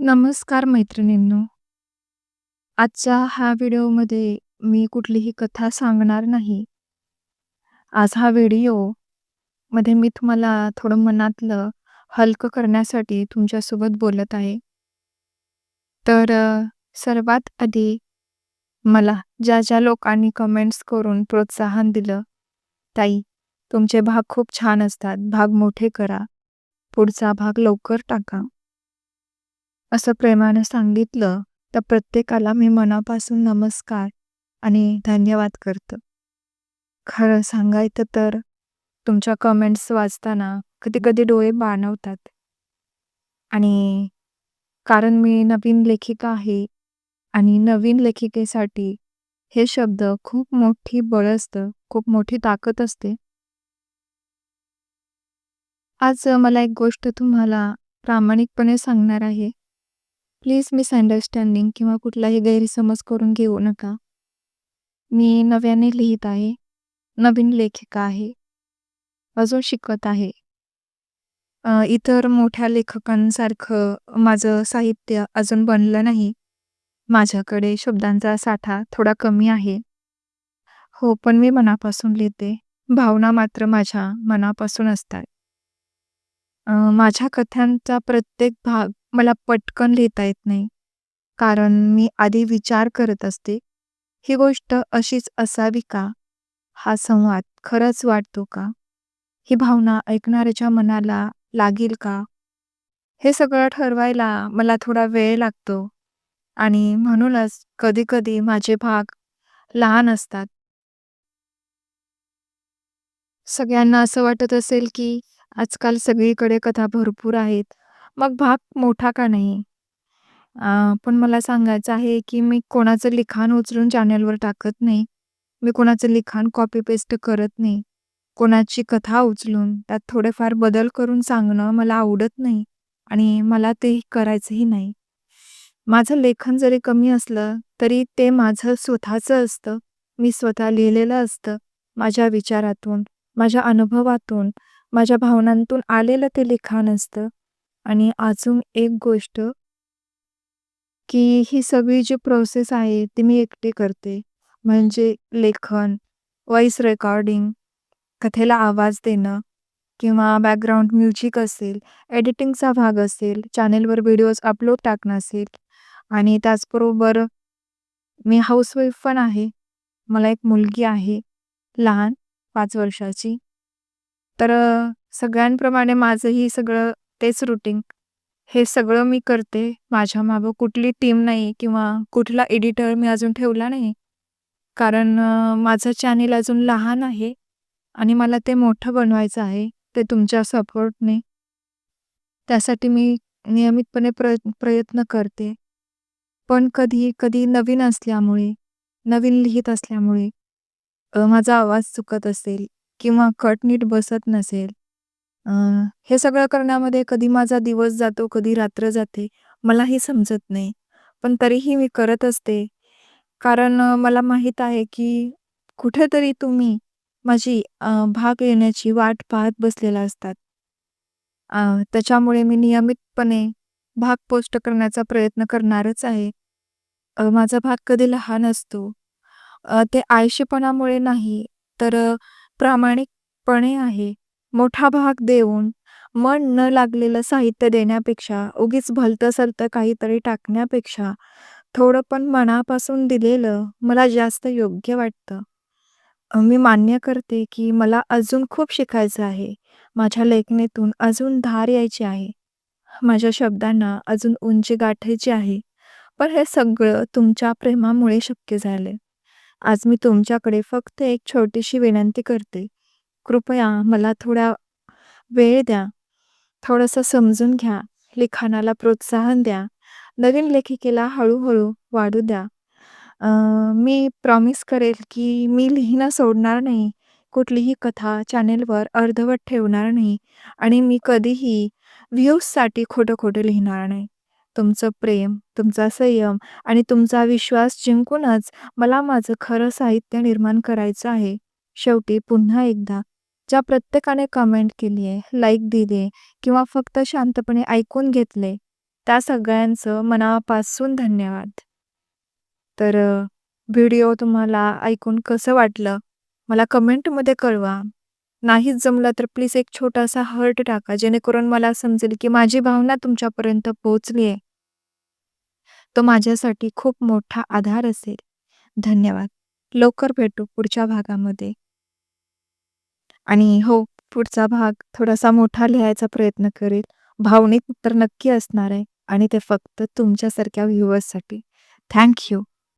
नमस्कार मैत्रिणींनो. आजच्या ह्या व्हिडिओमध्ये मी कुठलीही कथा सांगणार नाही. आज हा व्हिडिओमध्ये मी तुम्हाला थोडं मनातलं हलकं करण्यासाठी तुमच्यासोबत बोलत आहे. तर सर्वात आधी मला ज्या ज्या लोकांनी कमेंट्स करून प्रोत्साहन दिलं, ताई तुमचे भाग खूप छान असतात. भाग मोठे करा. पुढचा भाग लवकर टाका. असं प्रेमानं सांगितलं तर प्रत्येकाला मी मनापासून नमस्कार आणि धन्यवाद करतं खरं सांगायचं तर तुमच्या कमेंट्स वाचताना कधी-कधी डोळे बाणवतात आणि कारण मी नवीन लेखिका आहे आणि नवीन लेखिकेसाठी हे शब्द खूप मोठी बळ असतं, खूप मोठी ताकद असते. आज मला एक गोष्ट तुम्हाला प्रामाणिकपणे सांगणार आहे. प्लीज मिसअंडरस्टँडिंग किंवा कुठलाही गैरसमज करून घेऊ नका. मी नव्याने लिहित आहे. नवीन लेखिका आहे. अजून शिकत आहे. इतर मोठ्या लेखकांसारखं माझं साहित्य अजून बनलं नाही. माझ्याकडे शब्दांचा साठा थोडा कमी आहे. हो, पण मी मनापासून लिहिते. भावना मात्र माझ्या मनापासून असतात. माझ्या कथांचा प्रत्येक भाग मला पटकन लिहिता येत नाही. कारण मी आधी विचार करत असते, ही गोष्ट अशीच असावी का? हा संवाद खरंच वाटतो का? ही भावना ऐकणाऱ्याच्या मनाला लागेल का? हे सगळं ठरवायला मला थोडा वेळ लागतो आणि म्हणूनच कधीकधी माझे भाग लहान असतात. सगळ्यांना असं वाटत असेल की आजकाल सगळीकडे कथा भरपूर आहेत. मग भाग मोठा का नाही? अ, पण मला सांगायचं आहे की मी कोणाचं लिखाण उचलून चॅनलवर टाकत नाही. मी कोणाचं लिखाण कॉपी पेस्ट करत नाही. कोणाची कथा उचलून त्यात थोडेफार बदल करून सांगणं मला आवडत नाही आणि मला ते करायचंही नाही. माझं लेखन जरी कमी असलं तरी ते माझं स्वतःचं असतं. मी स्वतः लिहिलेलं असतं. माझ्या विचारातून, माझ्या अनुभवातून, माझ्या भावनांतून आलेलं ते लिखाण असतं. आणि अजून एक गोष्ट की ही सगळी जी प्रोसेस आहे ती मी एकटे करते. म्हणजे लेखन, व्हॉईस रेकॉर्डिंग, कथेला आवाज देणं किंवा बॅकग्राऊंड म्युझिक असेल, एडिटिंगचा भाग असेल, चॅनेलवर व्हिडिओज अपलोड टाकणं असेल आणि त्याचबरोबर मी हाऊसवाईफ पण आहे. मला एक मुलगी आहे लहान पाच वर्षाची. तर सगळ्यांप्रमाणे माझंही सगळं तेच रुटीन. हे सगळं मी करते. माझ्या मागं कुठली टीम नाही किंवा कुठला एडिटर मी अजून ठेवला नाही. कारण माझं चॅनेल अजून लहान आहे आणि मला ते मोठं बनवायचं आहे. ते तुमच्या सपोर्टने. त्यासाठी मी नियमितपणे प्र प्रयत्न करते. पण कधी-कधी नवीन असल्यामुळे, नवीन लिहीत असल्यामुळे माझा आवाज चुकत असेल किंवा कट नीट बसत नसेल. हे सगळं करण्यामध्ये कधी माझा दिवस जातो, कधी रात्र जाते. मलाही समजत नाही. पण तरीही मी करत असते. कारण मला माहीत आहे की कुठेतरी तुम्ही माझी भाग येण्याची वाट पाहत बसलेला असतात. त्याच्यामुळे मी नियमितपणे भाग पोस्ट करण्याचा प्रयत्न करणारच आहे. माझा भाग कधी लहान असतो. ते आळशीपणामुळे नाही, तर प्रामाणिकपणे आहे. मोठा भाग देऊन मन न लागलेलं साहित्य देण्यापेक्षा, उगीच भलतं-सलतं काहीतरी टाकण्यापेक्षा, थोडं पण मनापासून दिलेलं मला जास्त योग्य वाटतं. अ, मी मान्य करते की मला अजून खूप शिकायचं आहे. माझ्या लेखणीतून अजून धार यायची आहे. माझ्या शब्दांना अजून उंची गाठायची आहे. पण हे सगळं तुमच्या प्रेमामुळे शक्य झालंय. आज मी तुमच्याकडे फक्त एक छोटीशी विनंती करते. कृपया मला थोडा वेळ द्या. थोडंसं समजून घ्या. लिखाणाला प्रोत्साहन द्या. नवीन लेखिकेला हळूहळू वाढू द्या. मी प्रॉमिस करेल की मी लिहिणं सोडणार नाही. कुठलीही कथा चॅनेलवर अर्धवट ठेवणार नाही आणि मी कधीही व्ह्यूजसाठी खोटं-खोटं लिहिणार नाही. तुमचं प्रेम, तुमचा संयम आणि तुमचा विश्वास जिंकूनच मला माझं खरं साहित्य निर्माण करायचं आहे. शेवटी पुन्हा एकदा ज्या प्रत्येकाने कमेंट केली आहे, लाईक दिले किंवा फक्त शांतपणे ऐकून घेतले, त्या सगळ्यांचं मनापासून धन्यवाद. तर व्हिडिओ तुम्हाला ऐकून कसं वाटलं? मला कमेंटमध्ये कळवा. नाहीच जमलं तर प्लीज एक छोटासा हर्ट टाका, जेणेकरून मला समजेल की माझी भावना तुमच्यापर्यंत पोहोचली आहे. तो माझ्यासाठी खूप मोठा आधार असेल. धन्यवाद. लवकर भेटू पुढच्या भागामध्ये. आणि हो, पुढचा भाग थोडासा मोठा लिहायचा प्रयत्न करेल. भावनिक तर नक्की असणार आहे आणि ते फक्त तुमच्यासारख्या व्ह्यूअर्ससाठी. Thank you.